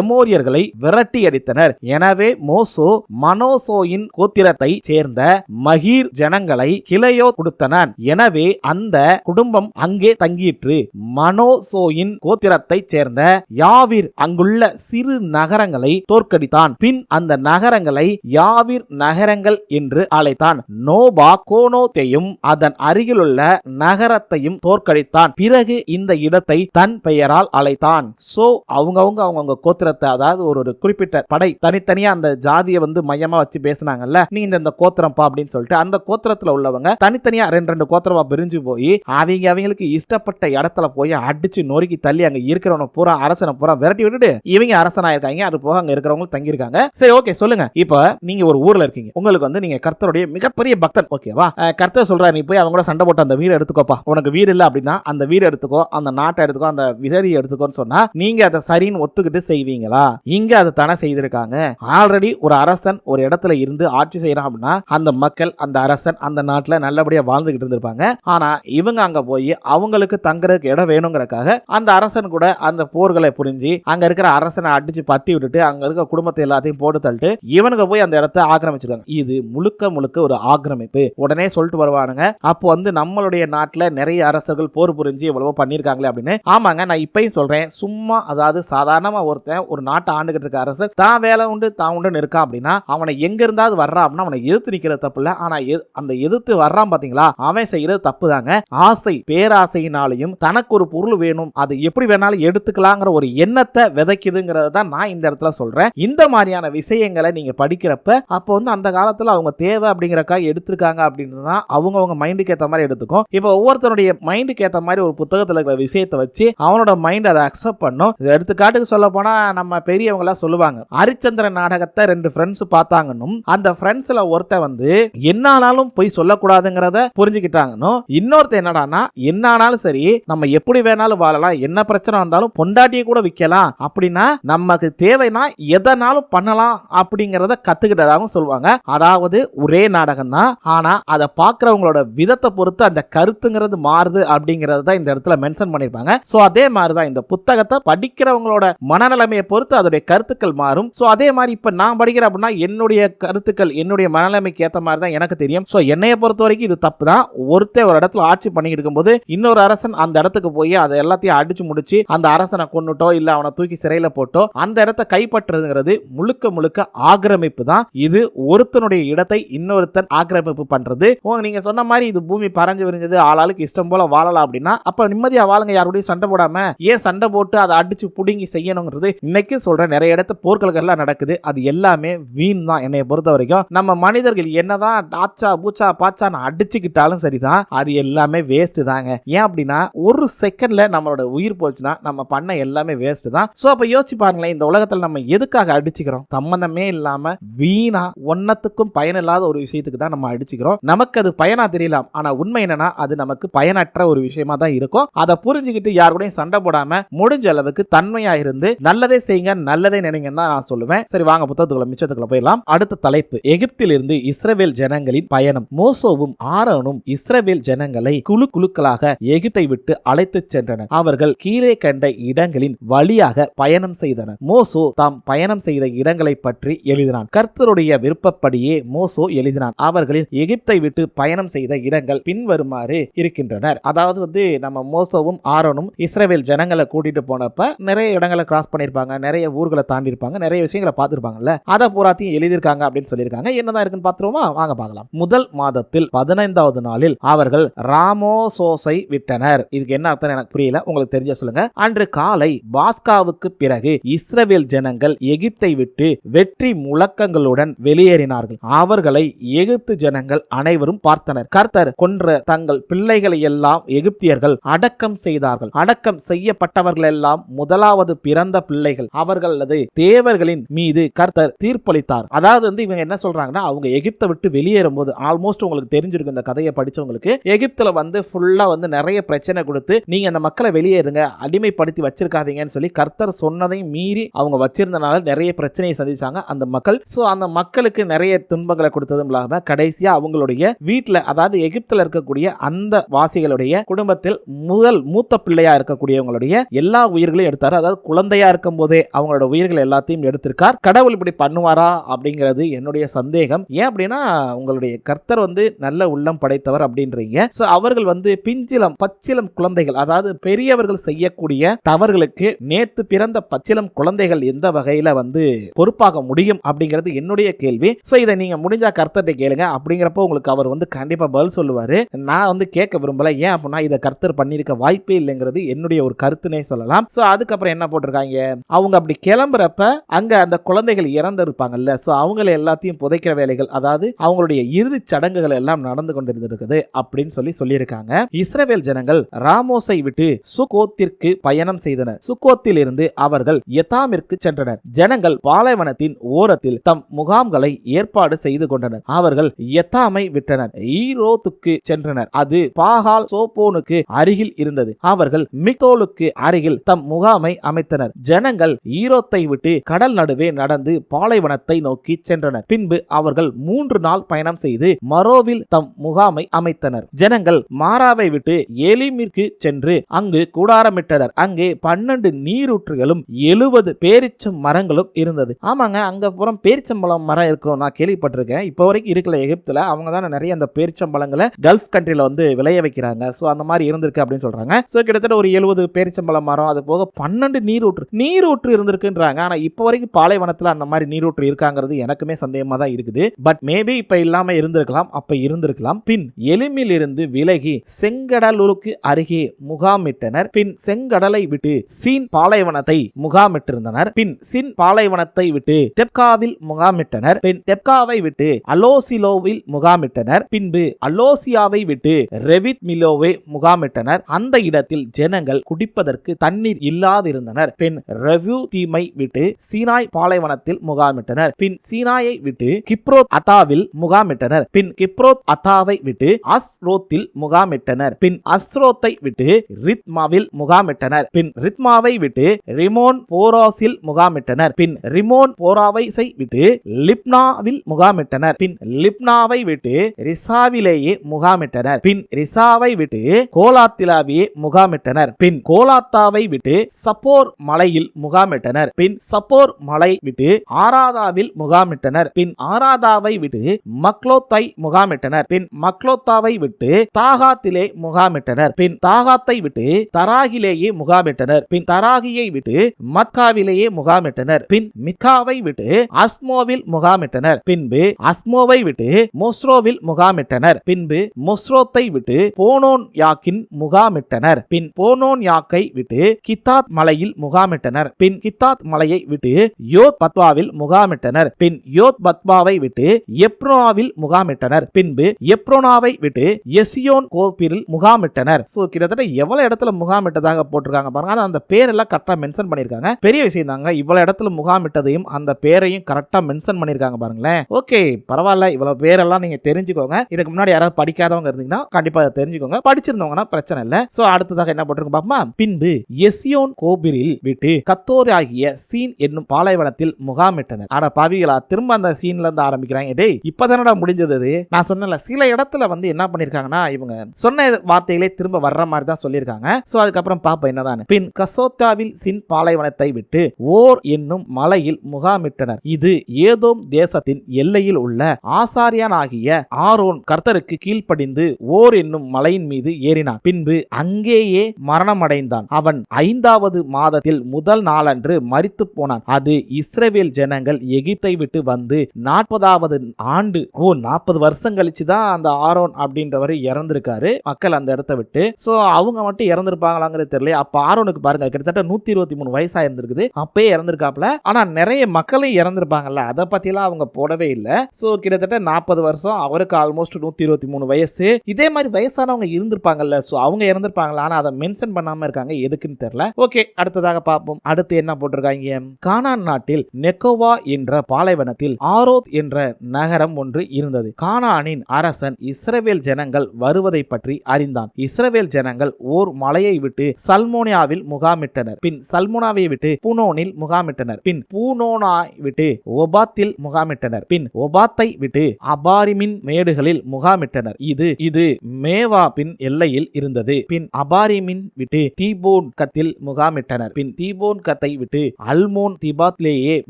எமோரியர்களை விரட்டியடித்தனர். எனவே மோசோ மனோசோயின் கோத்திரத்தை சேர்ந்த மகிர் ஜனங்களை கிளையோ கொடுத்தனர் எனவே அந்த குடும்பம் அங்கே தங்கியிற்று. மனோசோயின் கோத்திரத்தை சேர்ந்த யாவிர் அங்குள்ள சிறு நகரங்களை தோற்கடித்தான். பின் அந்த நகரங்களை யாவிர் நகரங்கள் என்று அழைத்தான். நோபா கோனோத்தையும் அதன் அருகிலுள்ள நகரத்தையும் தோற்கடித்தான். பிறகு இந்த இடத்தை தன் பெயரால் அழைத்தான். சோ அவங்கவுங்க அவங்கவுங்க கோத்திரத்தை அதாவது ஒரு ஒரு குறிப்பிட்ட படை தனித்தனியா அந்த ஜாதியை வந்து மையமா வச்சு பேசுனாங்கல்ல நீ இந்த இந்த கோத்திரம்ப்பா அப்படின்னு சொல்லிட்டு அந்த கோத்திரத்துல உள்ளவங்க தனித்தனியா ரெண்டு ரெண்டு கோத்திரமா பிரிஞ்சு போய் அவங்க அவங்களுக்கு இஷ்டப்பட்ட மரத்தில் போய் அடிச்சு நொறுக்கி தள்ளி அங்கே இருக்கிறவன பூரா அரசனை பூரா விரட்டி விட்டுட்டு இவங்க அரசனாயிருக்காங்க அது போக அங்கே இருக்கிறவங்க தங்கியிருக்காங்க. சரி ஓகே சொல்லுங்க. இப்போ நீங்க ஒரு ஊர்ல இருக்கீங்க. உங்களுக்கு வந்து நீங்க கர்த்தருடைய மிகப்பெரிய பக்தன். ஓகேவா கர்த்தர் சொல்றாரு நீ போய் அவங்க கூட சண்டை போட்டு அந்த வீடு எடுத்துக்கோப்பா. உனக்கு வீடு இல்லை அப்படின்னா அந்த வீடு எடுத்துக்கோ அந்த நாட்டை எடுத்துக்கோ அந்த விதரியை எடுத்துக்கோன்னு சொன்னா நீங்க அதை சரின்னு ஒத்துக்கிட்டு செய்வீங்களா? இங்க அதை தானே செய்திருக்காங்க. ஆல்ரெடி ஒரு அரசன் ஒரு இடத்துல இருந்து ஆட்சி செய்யறான் அப்படின்னா அந்த மக்கள் அந்த அரசன் அந்த நாட்டில் நல்லபடியா வாழ்ந்துகிட்டு இருந்திருப்பாங்க. ஆனா இவங்க அங்க போய் அவங்களுக்கு தங்குறதுக்கு இடம் வேணுங்கிறக்காக அந்த அரசன் கூட அந்த போர்களை புரிஞ்சு அங்க இருக்கிற அரசனை அடிச்சு பத்தி விட்டுட்டு அங்க இருக்க குடும்பத்தை எல்லாத்தையும் போட்டு தள்ளிட்டு இவனுக்கு போய் அந்த இடத்த ஆக்கிரமிச்சிருக்காங்க. இது முழுக்க முழுக்க ஒரு ஆக்கிரமிப்பு. உடனே சொல்லிட்டு வருவானுங்க அப்போ வந்து நம்மளுடைய நாட்டில் நிறைய அரசர்கள் போர் புரிஞ்சு எவ்வளவோ பண்ணியிருக்காங்களே அப்படின்னு. ஆமாங்க நான் இப்பயும் சொல்றேன் சும்மா அதாவது சாதாரணமா ஒருத்தன் ஒரு நாட்டை ஆண்டுகிட்டு இருக்க அரசர் தான் வேலை உண்டு தான் உண்டுன்னு இருக்கான் அப்படின்னா அவனை எங்க இருந்தாவது வர்றான் அப்படின்னா அவனை எதிர்த்து நிற்கிற தப்பு இல்லை. ஆனா எது- அந்த எதிர்த்து வர்றான் பாத்தீங்களா அவன் செய்யறது தப்பு தாங்க. ஆசை பேராசையினாலையும் தனக்கு ஒரு பொருள் வேணும் அது எப்படி வேணாலும் எடுத்துக்கலாங்கிற ஒரு எண்ணத்தை விதைக்குதுங்கிறத தான் நான் இந்த இடத்துல சொல்கிறேன் இந்த மாதிரியான விஷயங்களை நீங்கள் படிக்கிறப்ப அப்போ வந்து அந்த காலத்தில் அவங்க தேவை அப்படிங்கிறக்கா எடுத்திருக்காங்க அப்படின்னு தான் அவங்கவுங்க மைண்டுக்கு ஏற்ற மாதிரி எடுத்துக்கும். இப்போ ஒவ்வொருத்தருடைய மைண்டுக்கு ஏற்ற மாதிரி ஒரு புத்தகத்தில் இருக்கிற விஷயத்தை வச்சு அவனோட மைண்ட் அதை அக்செப்ட் பண்ணும். இது எடுத்துக்காட்டுக்கு சொல்ல போனால் நம்ம பெரியவங்களாம் சொல்லுவாங்க ஹரிச்சந்திரன் நாடகத்தை ரெண்டு ஃப்ரெண்ட்ஸ் பார்த்தாங்கன்னும் அந்த ஃப்ரெண்ட்ஸில் ஒருத்த வந்து என்னானாலும் போய் சொல்லக்கூடாதுங்கிறத புரிஞ்சுக்கிட்டாங்கன்னு இன்னொருத்தன் என்னடான்னா என்னானாலும் சரி நம்ம நம்ம எப்படி வேணாலும் வாழலாம் என்ன பிரச்சனை வந்தாலும் பொண்டாட்டியை கூட விற்கலாம். அப்படின்னா நமக்கு தேவைன்னா எதனாலும் பண்ணலாம் அப்படிங்கிறத கத்துக்கிட்டதாகவும் சொல்லுவாங்க. அதாவது ஒரே நாடகம் தான் ஆனா அதை பார்க்குறவங்களோட விதத்தை பொறுத்து அந்த கருத்துங்கிறது மாறுது அப்படிங்கறது தான் இந்த இடத்துல மென்ஷன் பண்ணியிருப்பாங்க. ஸோ அதே மாதிரி தான் இந்த புத்தகத்தை படிக்கிறவங்களோட மனநிலைமையை பொறுத்து அதோடைய கருத்துக்கள் மாறும். ஸோ அதே மாதிரி இப்போ நான் படிக்கிறேன் அப்படின்னா என்னுடைய கருத்துக்கள் என்னுடைய மனநிலைமைக்கு ஏத்த மாதிரி தான் எனக்கு தெரியும். ஸோ என்னைய பொறுத்த வரைக்கும் இது தப்பு தான். ஒருத்தர் ஒரு இடத்துல ஆட்சி பண்ணிட்டு இருக்கும்போது இன்னொரு அரசன் அந்த இடத்துல இடத்துக்கு போய் அதை எல்லாத்தையும் அடிச்சு முடிச்சு அந்த அரசனை கொன்னுட்டோ இல்ல அவனை தூக்கி சிறையில போட்டோ அந்த இடத்தை கைப்பற்றுறதுங்கிறது முழுக்க முழுக்க ஆக்கிரமிப்பு தான். இது ஒருத்தனுடைய இடத்தை இன்னொருத்தன் ஆக்கிரமிப்பு பண்றது. ஓ நீங்க சொன்ன மாதிரி இது பூமி பறஞ்சு விரிஞ்சது ஆளாளுக்கு இஷ்டம் போல வாழலாம் அப்படின்னா அப்ப நிம்மதியா வாழுங்க யாரோடய சண்டை போடாம. ஏன் சண்டை போட்டு அதை அடிச்சு புடுங்கி செய்யணுங்கிறது இன்னைக்கு சொல்றேன் நிறைய இடத்து போர்க்களங்கள்லாம் நடக்குது. அது எல்லாமே வீண் தான் என்னை பொறுத்த வரைக்கும். நம்ம மனிதர்கள் என்னதான் டாச்சா பூச்சா பாச்சான்னு அடிச்சுக்கிட்டாலும் சரிதான். அது எல்லாமே வேஸ்ட் தாங்க. ஏன் அப்படின்னா ஒரு செகண்ட்ல நம்மளோட உயிர் போச்சுன்னா நம்ம பண்ண எல்லாமே வேஸ்ட் தான். ஸோ அப்போ யோசிச்சு பாருங்களேன் இந்த உலகத்தில் நம்ம எதுக்காக அடிச்சுக்கிறோம்? சம்மந்தமே இல்லாமல் வீணா ஒன்னத்துக்கும் பயனில்லாத ஒரு விஷயத்துக்கு தான் நம்ம அடிச்சுக்கிறோம். நமக்கு அது பயனா தெரியலாம். ஆனால் உண்மை என்னன்னா அது நமக்கு பயனற்ற ஒரு விஷயமா தான் இருக்கும். அதை புரிஞ்சுக்கிட்டு யார் கூடயும் சண்டை போடாம முடிஞ்ச அளவுக்கு தன்மையா இருந்து நல்லதே செய்யுங்க நல்லதே நினைங்கன்னு தான் நான் சொல்லுவேன். சரி வாங்க புத்தகத்துக்குள்ள மிச்சத்துக்குள்ள போயிடலாம். அடுத்த தலைப்பு எகிப்திலிருந்து இஸ்ரவேல் ஜனங்களின் பயணம். மோசோவும் ஆரோனும் இஸ்ரேல் ஜனங்களை குழு குழுக்களாக எகிப்தை விட்டு அழைத்துச் சென்றனர். அவர்கள் கீழே கண்ட இடங்களின் வழியாக பயணம் செய்தனர். மோசோ தாம் பயணம் செய்த இடங்களை பற்றி எழுதினான். கர்த்தருடைய விருப்பப்படியே மோசோ எழுதினான். அவர்களின் எகிப்தை விட்டு பயணம் செய்த இடங்கள் பின்வருமாறு இருக்கின்றனர். அதாவது வந்து நம்ம மோசோவும் ஆரோனும் இஸ்ரேவேல் ஜனங்களை கூட்டிட்டு போனப்ப நிறைய இடங்களை கிராஸ் பண்ணிருப்பாங்க நிறைய ஊர்களை தாண்டி இருப்பாங்க நிறைய விஷயங்களை பார்த்திருப்பாங்கல்ல. அதை பூராத்தையும் எழுதியிருக்காங்க அப்படின்னு சொல்லியிருக்காங்க. என்னதான் இருக்குன்னு பார்த்துருவோமா? வாங்க பார்க்கலாம். முதல் மாதத்தில் பதினைந்தாவது நாளில் அவர்கள் ராமோசோஸை விட்டனர். இதுக்கு இதுக்கு என்ன அர்த்தம் எனக்கு புரியல. உங்களுக்கு தெரிஞ்ச சொல்லுங்க. அன்று காலை பாஸ்காவுக்கு பிறகு இஸ்ரவேல் ஜனங்கள் எகிப்தை விட்டு வெற்றி முழக்கங்களுடன் வெளியேறினார்கள். அவர்களை எகிப்து ஜனங்கள் அனைவரும் பார்த்தனர். கர்த்தர் கொன்ற தங்கள் பிள்ளைகளை எல்லாம் எகிப்தியர்கள் அடக்கம் செய்தார்கள். அடக்கம் செய்யப்பட்டவர்கள் எல்லாம் முதலாவது பிறந்த பிள்ளைகள். அவர்களது தேவர்களின் மீது கர்த்தர் தீர்ப்பளித்தார். அதாவது வந்து இவங்க என்ன சொல்றாங்கன்னா அவங்க எகிப்தை விட்டு வெளியேறும் போது ஆல்மோஸ்ட் உங்களுக்கு தெரிஞ்சிருக்கும் இந்த கதையை படிச்சவங்களுக்கு எகிப்துல வந்து ஃபுல்லா வந்து நிறைய பிரச்சனை கொடுத்து நீங்க அந்த மக்களை வெளியேறுங்க அடிமைப்படுத்தி வச்சிருக்காதீங்கன்னு சொல்லி கர்த்தர் சொன்னதையும் மீறி அவங்க வச்சிருந்தனால நிறைய பிரச்சனையை சந்திச்சாங்க அந்த மக்கள். ஸோ அந்த மக்களுக்கு நிறைய துன்பங்களை கொடுத்ததும் இல்லாம கடைசியா அவங்களுடைய வீட்டில் அதாவது எகிப்தில் இருக்கக்கூடிய அந்த வாசிகளுடைய குடும்பத்தில் முதல் மூத்த பிள்ளையா இருக்கக்கூடியவங்களுடைய எல்லா உயிர்களையும் எடுத்தாரு. அதாவது குழந்தையா இருக்கும் போதே அவங்களோட உயிர்கள் எல்லாத்தையும் எடுத்திருக்கார். கடவுள் இப்படி பண்ணுவாரா அப்படிங்கிறது என்னுடைய சந்தேகம். ஏன் அப்படின்னா உங்களுடைய கர்த்தர் வந்து நல்ல உள்ளம் படைத்தவர் அப்படின்றீங்க. ஸோ அவர்கள் வந்து பிஞ்சிலம் பச்சிலம் குழந்தைகள் அதாவது பெரியவர்கள் செய்யக்கூடிய தவறுகளுக்கு நேத்து பிறந்த பச்சிலம் குழந்தைகள் எந்த வகையில வந்து பொறுப்பாக முடியும் அப்படிங்கிறது என்னுடைய கேள்வி. சோ இதை நீங்க முடிஞ்சா கர்த்தர்கிட்ட கேளுங்க. அப்படிங்கிறப்போ உங்களுக்கு அவர் வந்து கண்டிப்பா பதில் சொல்லுவாரு. நான் வந்து கேட்க விரும்பல. ஏன் அப்படின்னா இதை கர்த்தர் பண்ணியிருக்க வாய்ப்பே இல்லைங்கிறது என்னுடைய ஒரு கருத்துனே சொல்லலாம். சோ அதுக்கப்புறம் என்ன போட்டிருக்காங்க? அவங்க அப்படி கிளம்புறப்ப அங்க அந்த குழந்தைகள் இறந்திருப்பாங்கல்ல. சோ அவங்கள எல்லாத்தையும் புதைக்கிற வேலைகள் அதாவது அவங்களுடைய இறுதி சடங்குகள் எல்லாம் நடந்து கொண்டிருந்திருக்குது அப்படின்னு சொல்லி சொல்லியிருக்காங்க. இஸ்ரவேல் ஜனங்கள் ராமோஸை விட்டு சுகோத்திற்கு பயணம் செய்தனர் சுக்கோத்தில் இருந்து அவர்கள் எத்தாமிற்கு சென்றனர். ஜனங்கள் பாலைவனத்தின் ஓரத்தில் தம் முகாம்களை ஏற்பாடு செய்து கொண்டனர். அவர்கள் எத்தாமை விட்டனர். ஈரோத்துக்கு சென்றனர். அது பாகால் சோப்போனுக்கு அருகில் இருந்தது. அவர்கள் மிக்தோலுக்கு அருகில் தம் முகாமை அமைத்தனர். ஜனங்கள் ஈரோத்தை விட்டு கடல் நடுவே நடந்து பாலைவனத்தை நோக்கி சென்றனர். பின்பு அவர்கள் மூன்று நாள் பயணம் செய்து மரோவில் தம் முகாமை அமைத்தனர். ஜனங்கள் மாராவை விட்டு ஏலிமிற்கு சென்று அங்கு கூடாரமிட்டனர். அங்கே பன்னெண்டு நீரூற்றுகளும் எழுபது பேரிச்சம் மரங்களும் இருந்தது. ஆமாங்க அங்க புறம் பேரிச்சம்பழம் மரம் இருக்கும். நான் கேள்விப்பட்டிருக்கேன். இப்போ வரைக்கும் இருக்கல எகிப்துல. அவங்க தானே நிறைய அந்த பேரிச்சம்பழங்களை கல்ஃப் கண்ட்ரில வந்து விளைய வைக்கிறாங்க. ஸோ அந்த மாதிரி இருந்திருக்கு அப்படின்னு சொல்றாங்க. ஸோ கிட்டத்தட்ட ஒரு எழுபது பேரிச்சம்பழம் மரம் அது போக பன்னெண்டு நீரூற்று. நீரூற்று இருந்திருக்குன்றாங்க. ஆனா இப்போ வரைக்கும் பாலைவனத்துல அந்த மாதிரி நீரூற்று இருக்காங்கிறது எனக்குமே சந்தேகமா தான் இருக்குது. பட் மேபி இப்ப இல்லாமல் இருந்திருக்கலாம் அப்போ இருந்திருக்கலாம். பின் எலும்பில் இருந்து விலகி செங்கடலூருக்கு அருகே அருகே முகாமிட்டனர். பின் செங்கடலை விட்டு சீன் பாலைவனத்தை முகாமிட்டிருந்தனர். பின் சின் பாலைவனத்தை விட்டு தெப்காவில் முகாமிட்டனர். பின் தெப்காவை விட்டு அலோசிலோவில் முகாமிட்டனர். பின்பு அலோசியாவை விட்டு ரெவித் மிலோவை முகாமிட்டனர். அந்த இடத்தில் ஜனங்கள் குடிப்பதற்கு தண்ணீர் இல்லாதிருந்தனர். பின் ரெவ்யூ தீமை விட்டு சீனாய் பாலைவனத்தில் முகாமிட்டனர். பின் சீனாயை விட்டு கிப்ரோத் அத்தாவில் முகாமிட்டனர். பின் கிப்ரோத் அத்தாவை விட்டு அஸ்ரோத்தில் முகாமிட்டனர். பின் அஸ்ரோத்தை விட்டு விட்டு ரித்மாவில் முகாமிட்டனர். பின் ரித்மாவை விட்டு ரிமோன் போராஸில் முகாமிட்டனர். பின் ரிமோன் போராவை விட்டு லிப்னாவில் முகாமிட்டனர். பின் லிப்னாவை விட்டு ரிசாவிலேயே முகாமிட்டனர். பின் ரிசாவை விட்டு கோலாத்திலாவியே முகாமிட்டனர். பின் கோலாத்தாவை விட்டு சப்போர் மலையில் முகாமிட்டனர். பின் சப்போர் மலை விட்டு ஆராதாவில் முகாமிட்டனர். பின் ஆராதாவை விட்டு மக்லோத்தை முகாமிட்டனர். பின் மக்லோத்தாவை விட்டு தாகாத்திலே முகாமிட்டனர். பின் ராகாத்தை விட்டு தராகிலேயே முகாமிட்டனர். பின் தராகியை விட்டு மக்காவிலேயே முகாமிட்டனர். பின் மிக்காவை விட்டு அஸ்மோவில் முகாமிட்டனர். பின்பு அஸ்மோவை விட்டு மொஸ்ரோவில் முகாமிட்டனர். பின்பு மொஸ்ரோத்தை விட்டு போனோன் யாக்கின் முகாமிட்டனர். பின் போனோன் யாக்கை விட்டு கித்தாத் மலையில் முகாமிட்டனர். பின் கித்தாத் மலையை விட்டு யோத் பத்வாவில் முகாமிட்டனர். பின் யோத் பத்வாவை விட்டு எப்ரோனாவில் முகாமிட்டனர். பின்பு எப்ரோனாவை விட்டு எசியோன் கோப்பிரில் முகாமிட்டனர். கிட்டத்தட்ட எவ்வளவு இடத்துல முகாமிட்டதாக போட்டிருக்காங்க பாருங்க. ஆனால் அந்த பேரெல்லாம் கரெக்டாக மென்ஷன் பண்ணிருக்காங்க பெரிய விஷயம் தாங்க இவ்வளவு இடத்துல முகாமிட்டதையும் அந்த பேரையும் கரெக்டா மென்ஷன் பண்ணிருக்காங்க பாருங்களேன். ஓகே பரவாயில்ல இவ்வளவு பேரெல்லாம் நீங்க தெரிஞ்சுக்கோங்க. இதுக்கு முன்னாடி யாராவது படிக்காதவங்க இருந்தீங்கன்னா கண்டிப்பா அதை தெரிஞ்சுக்கோங்க. படிச்சிருந்தவங்கன்னா பிரச்சனை இல்லை. சோ அடுத்ததாக என்ன போட்டிருக்கு பாப்பா பின்பு எசியோன் கோபிரில் விட்டு கத்தோர் ஆகிய சீன் என்னும் பாலைவனத்தில் முகாமிட்டனர் ஆனா பாவிகளா திரும்ப அந்த சீன்ல இருந்து ஆரம்பிக்கிறாங்க. டேய் இப்பதானடா முடிஞ்சது நான் சொன்னல சில இடத்துல வந்து என்ன பண்ணிருக்காங்கன்னா இவங்க சொன்ன வார்த்தைகளே திரும்ப வர்ற மாதிரி தான் சொல்லியிருக்காங்க. ஸோ அதுக்கப்புறம் பாப்போம் என்னதான் பின் கசோத்தாவில் சின் பாலைவனத்தை விட்டு ஓர் என்னும் மலையில் முகாமிட்டனர். இது ஏதோம் தேசத்தின் எல்லையில் உள்ள ஆசாரியனாகிய ஆரோன் கர்த்தருக்கு கீழ்ப்படிந்து ஓர் என்னும் மலையின் மீது ஏறினான். பின்பு அங்கேயே மரணமடைந்தான். அவன் ஐந்தாவது மாதத்தில் முதல் நாளன்று மறித்து போனான். அது இஸ்ரேவேல் ஜனங்கள் எகிப்தை விட்டு வந்து நாற்பதாவது ஆண்டு ஓ நாற்பது வருஷம் கழிச்சு தான் அந்த ஆரோன் அப்படின்றவர் இறந்திருக்காரு. மக்கள் அந்த இடத்த விட்டு. சோ அவங்க மட்டும் இறந்துருப்பாங்களாங்கிறது தெரியல அப்போ ஆரோனுக்கு பாருங்க கிட்டத்தட்ட நூற்றி இருபத்தி மூணு வயசாக இருந்திருக்குது அப்பயே இறந்துருக்காப்ல ஆனால் நிறைய மக்களும் இறந்துருப்பாங்கல்ல. அதை பற்றிலாம் அவங்க போடவே இல்லை. ஸோ கிட்டத்தட்ட நாற்பது வருஷம் அவருக்கு ஆல்மோஸ்ட் நூற்றி இருபத்தி மூணு வயசு. இதே மாதிரி வயசானவங்க இருந்திருப்பாங்கல்ல. ஸோ அவங்க இறந்துருப்பாங்களா ஆனால் அதை மென்ஷன் பண்ணாமல் இருக்காங்க. எதுக்குன்னு தெரியல. ஓகே அடுத்ததாக பார்ப்போம். அடுத்து என்ன போட்டிருக்காங்க? கானான் நாட்டில் நெக்கோவா என்ற பாலைவனத்தில் ஆரோத் என்ற நகரம் ஒன்று இருந்தது. கானானின் அரசன் இஸ்ரேவேல் ஜனங்கள் வருவதை பற்றி அறிந்தான். இஸ்ரவேல் ஜனங்கள் ஓர் மலையை விட்டு சல்மோனியாவில் முகாமிட்டனர். பின் சல்மோனாவை விட்டு பூனோனில் முகாமிட்டனர். பின் பூனோனாய் விட்டு ஒபாத்தில் முகாமிட்டனர். பின் ஒபாத்தை விட்டு அபாரிமின் மேடுகளில் முகாமிட்டனர். இது இது மேவாபின் எல்லையில் இருந்தது. பின் அபாரிமின் விட்டு தீபோன் கத்தில் முகாமிட்டனர். பின் தீபோன் கத்தை விட்டு அல்மோன் திபாத்லேயே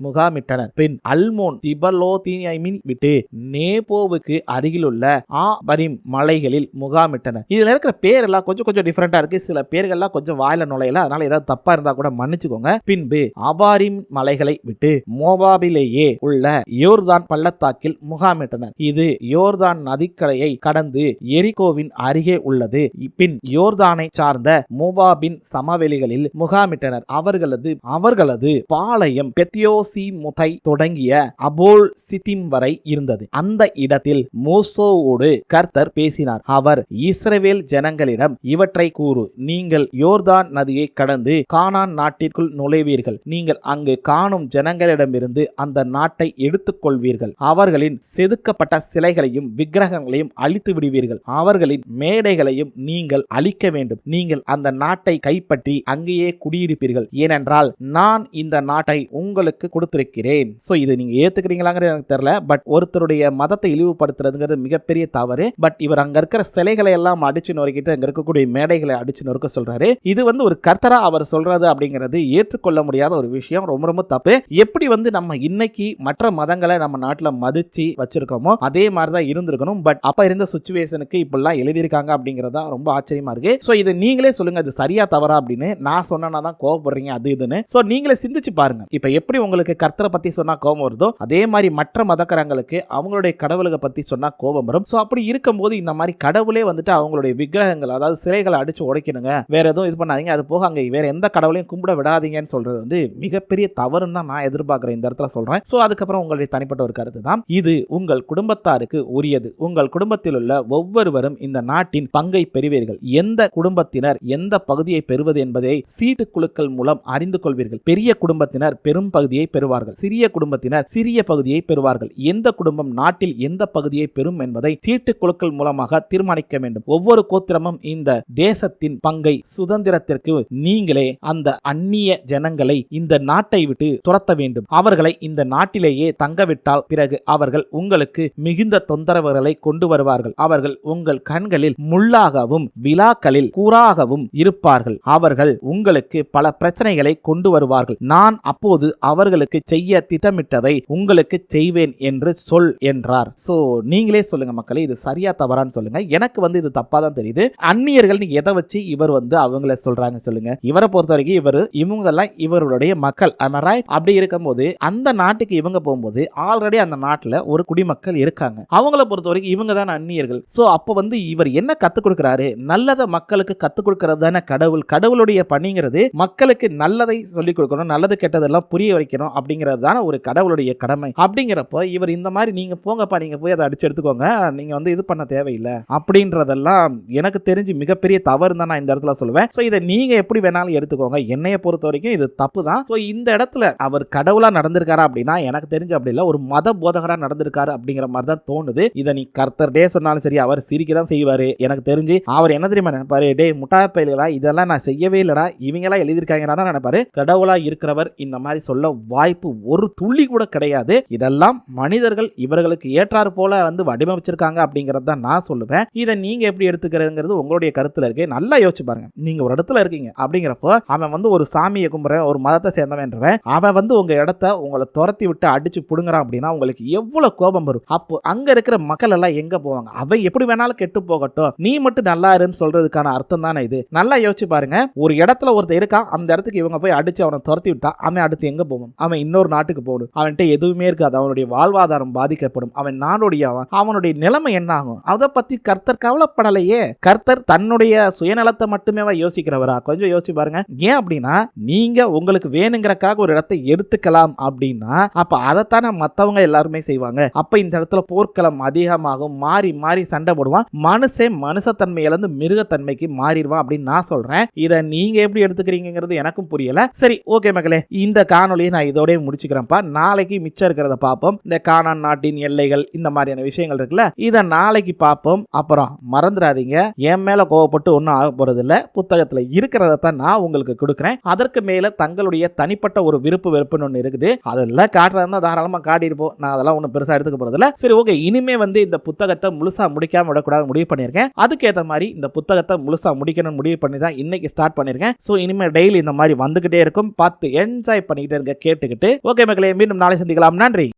முகாமிட்டனர். பின் அல்மோன் திபலோதியமின் விட்டு நேபோவுக்கு அருகிலுள்ள ஆபரிம் மலைகளில் முகாமிட்டனர். இதுல இருக்கிற பேரெல்லாம் கொஞ்சம் கொஞ்சம் டிஃபரெண்டா இருக்குது சில பேர்கள்லாம் கொஞ்சம் வாயில நுழையல. அதனால ஏதாவது தப்பாக இருந்தால் கூட மன்னிச்சுக்கோங்க. பின்பு அபாரிம் மலைகளை விட்டு மோபாபிலேயே உள்ள யோர்தான் பள்ளத்தாக்கில் முகாமிட்டனர். இது யோர்தான் நதிக்கரையை கடந்து எரிகோவின் அருகே உள்ளது. பின் யோர்தானை சார்ந்த மோபாபின் சமவெளிகளில் முகாமிட்டனர். அவர்களது அவர்களது பாளையம் பெத்தியோசி முதை தொடங்கிய அபோல் சித்திம் வரை இருந்தது. அந்த இடத்தில் மோசோவோடு கர்த்தர் பேசினார். அவர் இஸ்ரேவேல் ஜனங்களிடம் இவர் இவற்றை கூறு. நீங்கள் யோர்தான் நதியை கடந்து கானான் நாட்டிற்குள் நுழைவீர்கள். நீங்கள் அங்கு காணும் ஜனங்களிடமிருந்து அந்த நாட்டை எடுத்துக்கொள்வீர்கள். அவர்களின் செதுக்கப்பட்ட சிலைகளையும் விக்கிரகங்களையும் அழித்து விடுவீர்கள். அவர்களின் மேடைகளையும் நீங்கள் அழிக்க வேண்டும். நீங்கள் அந்த நாட்டை கைப்பற்றி அங்கேயே குடியிருப்பீர்கள். ஏனென்றால் நான் இந்த நாட்டை உங்களுக்கு கொடுத்திருக்கிறேன். சோ இது நீங்க ஏத்துக்கிறீங்களாங்கிறது எனக்கு தெரியல. பட் ஒருத்தருடைய மதத்தை இழிவுபடுத்துறதுங்கிறது மிகப்பெரிய தவறு. பட் இவர் அங்க இருக்கிற சிலைகளை எல்லாம் அடிச்சு நோக்கிட்டு அங்க இருக்கக்கூடிய மேடைகளை அடிச்சு நொறுக்க சொல்றாரு. இது வந்து ஒரு கர்த்தரா அவர் சொல்றது அப்படிங்கிறது ஏற்றுக்கொள்ள முடியாத ஒரு விஷயம். ரொம்ப ரொம்ப தப்பு. எப்படி வந்து நம்ம இன்னைக்கு மற்ற மதங்களை நம்ம நாட்டில் மதிச்சு வச்சிருக்கோமோ அதே மாதிரி தான் இருந்திருக்கணும். பட் அப்ப இருந்த சுச்சுவேஷனுக்கு இப்படிலாம் எழுதியிருக்காங்க அப்படிங்கிறது தான் ரொம்ப ஆச்சரியமா இருக்கு. ஸோ இதை நீங்களே சொல்லுங்க அது சரியா தவறா அப்படின்னு நான் சொன்னா தான் கோவப்படுறீங்க அது இதுன்னு. ஸோ நீங்களே சிந்திச்சு பாருங்க. இப்போ எப்படி உங்களுக்கு கர்த்தரை பத்தி சொன்னா கோபம் வருதோ அதே மாதிரி மற்ற மதக்காரங்களுக்கு அவங்களுடைய கடவுளை பத்தி சொன்னா கோபம் வரும். ஸோ அப்படி இருக்கும்போது இந்த மாதிரி கடவுளே வந்துட்டு அவங்களுடைய விக்கிரகங்கள் அதாவது சிலைகளை அடிச்சு உடைக்கணுங்க. வேற எதுவும் இது பண்ணாதீங்க. அது போக அங்கே வேற எந்த கடவுளையும் கும்பிட விடாதீங்கன்னு சொல்றது வந்து மிகப்பெரிய தவறுன்னு தான் நான் எதிர்பார்க்குறேன். இந்த இடத்துல சொல்றேன். ஸோ அதுக்கப்புறம் உங்களுடைய தனிப்பட்ட ஒரு கருத்து தான். இது உங்கள் குடும்பத்தாருக்கு உரியது. உங்கள் குடும்பத்தில் உள்ள ஒவ்வொருவரும் இந்த நாட்டின் பங்கை பெறுவீர்கள். எந்த குடும்பத்தினர் எந்த பகுதியை பெறுவது என்பதை சீட்டு குழுக்கள் மூலம் அறிந்து கொள்வீர்கள். பெரிய குடும்பத்தினர் பெரும் பகுதியை பெறுவார்கள். சிறிய குடும்பத்தினர் சிறிய பகுதியை பெறுவார்கள். எந்த குடும்பம் நாட்டில் எந்த பகுதியை பெறும் என்பதை சீட்டு குழுக்கள் மூலமாக தீர்மானிக்க வேண்டும். ஒவ்வொரு கோத்திரமும் இந்த தேசத்தின் பங்கை சுதந்திரத்திற்கு நீங்களே அந்த அந்நிய ஜனங்களை இந்த நாட்டை விட்டு துரத்த வேண்டும். அவர்களை இந்த நாட்டிலேயே தங்கவிட்டால் பிறகு அவர்கள் உங்களுக்கு மிகுந்த தொந்தரவுகளை கொண்டு வருவார்கள். அவர்கள் உங்கள் கண்களில் முள்ளாகவும் விழாக்களில் கூறாகவும் இருப்பார்கள். அவர்கள் உங்களுக்கு பல பிரச்சனைகளை கொண்டு வருவார்கள். நான் அப்போது அவர்களுக்கு செய்ய திட்டமிட்டதை உங்களுக்கு செய்வேன் என்று சொல் என்றார். சோ நீங்களே சொல்லுங்க மக்களே இது சரியா தவறான்னு சொல்லுங்க. எனக்கு வந்து இது தப்பா தான் தெரியுது. அந்நியர்கள் நீங்க எதை வச்சு இவர் வந்து அவங்கள சொல்றாங்க சொல்லுங்க. இவரை பொறுத்த வரைக்கும் இவர் இவங்க எல்லாம் இவருடைய மக்கள் ரைட் அப்படி இருக்கும்போது அந்த நாட்டுக்கு இவங்க போகும்போது ஆல்ரெடி அந்த நாட்டுல ஒரு குடிமக்கள் இருக்காங்க. அவங்கள பொறுத்த வரைக்கும் இவங்க தான் அந்நியர்கள். சோ அப்போ வந்து இவர் என்ன கற்றுக் கொடுக்குறாரு? நல்லதை மக்களுக்கு கற்றுக் கொடுக்கறது தானே கடவுள். கடவுளுடைய பணிங்கிறது மக்களுக்கு நல்லதை சொல்லிக் கொடுக்கணும் நல்லது கெட்டதெல்லாம் புரிய வைக்கணும் அப்படிங்கிறது தானே ஒரு கடவுளுடைய கடமை. அப்படிங்கிறப்போ இவர் இந்த மாதிரி நீங்க போங்கப்பா நீங்க போய் அதை அடிச்சு எடுத்துக்கோங்க. நீங்க வந்து இது பண்ண தேவையில்லை. அப்படின்றதெல்லாம் எனக்கு தெரிஞ்சு மிக மிகப்பெரிய தவறு தான் நான் இந்த இடத்துல சொல்லுவேன். ஸோ இதை நீங்கள் எப்படி வேணாலும் எடுத்துக்கோங்க. என்னைய பொறுத்த வரைக்கும் இது தப்பு தான். ஸோ இந்த இடத்துல அவர் கடவுளாக நடந்திருக்காரா அப்படின்னா எனக்கு தெரிஞ்ச அப்படி இல்லை. ஒரு மத போதகராக நடந்திருக்காரு அப்படிங்கிற மாதிரி தான் தோணுது. இதை நீ கர்த்தர் டே சொன்னாலும் சரி அவர் சிரிக்க தான் செய்வார். எனக்கு தெரிஞ்சு அவர் என்ன தெரியுமா நினைப்பாரு? டே முட்டாய பயில்களா இதெல்லாம் நான் செய்யவே இல்லைடா. இவங்கெல்லாம் எழுதியிருக்காங்கடா நினைப்பாரு. கடவுளாக இருக்கிறவர் இந்த மாதிரி சொல்ல வாய்ப்பு ஒரு துள்ளி கூட கிடையாது. இதெல்லாம் மனிதர்கள் இவர்களுக்கு ஏற்றாறு போல வந்து வடிவமைச்சிருக்காங்க அப்படிங்கிறது தான் நான் சொல்லுவேன். இதை நீங்க எப்படி எடுத்துக்கிறதுங்கிறது உங்களுடைய கருத்து. இடத்துல இருக்கு. நல்லா யோசிச்சு பாருங்க. நீங்க ஒரு இடத்துல இருக்கீங்க அப்படிங்கிறப்போ அவன் வந்து ஒரு சாமியை கும்புறேன் ஒரு மதத்தை சேர்ந்தவன்றவன் அவன் வந்து உங்க இடத்த உங்களை துரத்தி விட்டு அடிச்சு புடுங்குறான் அப்படின்னா உங்களுக்கு எவ்வளவு கோபம் வரும்? அப்போ அங்க இருக்கிற மக்கள் எல்லாம் எங்க போவாங்க? அவன் எப்படி வேணாலும் கெட்டு போகட்டும். நீ மட்டும் நல்லா இருன்னு சொல்றதுக்கான அர்த்தம் தானே இது? நல்லா யோசிச்சு பாருங்க. ஒரு இடத்துல ஒருத்தர் இருக்கான் அந்த இடத்துக்கு இவங்க போய் அடிச்சு அவனை துரத்தி விட்டா அவன் அடுத்து எங்க போவான்? அவன் இன்னொரு நாட்டுக்கு போகணும். அவன்கிட்ட எதுவுமே இருக்காது. அவனுடைய வாழ்வாதாரம் பாதிக்கப்படும். அவன் நாடோடியாவான். அவனுடைய நிலைமை என்ன ஆகும்? அதை பத்தி கர்த்தர் கவலைப்படலையே. கர்த்தர் தன்னுடைய தன்னுடைய சுயநலத்தை மட்டுமே யோசிக்கிறவரா? கொஞ்சம் யோசிச்சு பாருங்க. ஏன் அப்படின்னா நீங்க உங்களுக்கு வேணுங்கிறக்காக ஒரு இடத்தை எடுத்துக்கலாம் அப்படின்னா அப்ப அதைத்தானே மத்தவங்க எல்லாருமே செய்வாங்க. அப்ப இந்த இடத்துல போர்க்களம் அதிகமாகும் மாறி மாறி சண்டை போடுவான். மனுஷன் மனுஷத்தன்மை இழந்து மிருகத்தன்மைக்கு மாறிடுவான் அப்படின்னு நான் சொல்றேன். இதை நீங்க எப்படி எடுத்துக்கிறீங்கிறது எனக்கும் புரியல. சரி ஓகே மக்களே இந்த காணொலியை நான் இதோடய முடிச்சுக்கிறேன்ப்பா. நாளைக்கு மிச்சம் இருக்கிறத பார்ப்போம். இந்த காணான் நாட்டின் எல்லைகள் இந்த மாதிரியான விஷயங்கள் இருக்குல்ல இதை நாளைக்கு பார்ப்போம். அப்புறம் மறந்துடாதீங்க. என் மேல கோவப்பட்டு ஒன்றும் ஆக போகிறதில்ல புத்தகத்தில் இருக்கிறத தான் நான் உங்களுக்கு கொடுக்குறேன். அதற்கு மேலே தங்களுடைய தனிப்பட்ட ஒரு விருப்பு வெறுப்புன்னு ஒன்று இருக்குது. அதெல்லாம் காட்டுறதா தாராளமாக காட்டியிருப்போம் நான் அதெல்லாம் ஒன்றும் பெருசாக எடுத்துக்க போகிறதில்ல சரி ஓகே இனிமே வந்து இந்த புத்தகத்தை முழுசாக முடிக்காமல் விடக்கூடாது முடிவு பண்ணியிருக்கேன். அதுக்கேற்ற மாதிரி இந்த புத்தகத்தை முழுசாக முடிக்கணும்னு முடிவு பண்ணி தான் இன்னைக்கு ஸ்டார்ட் பண்ணியிருக்கேன். ஸோ இனிமேல் டெய்லி இந்த மாதிரி வந்துக்கிட்டே இருக்கும். பார்த்து என்ஜாய் பண்ணிக்கிட்டே இருங்க கேட்டுக்கிட்டு. ஓகே மக்களே மீண்டும் நாளை சந்திக்கலாம். நன்றி.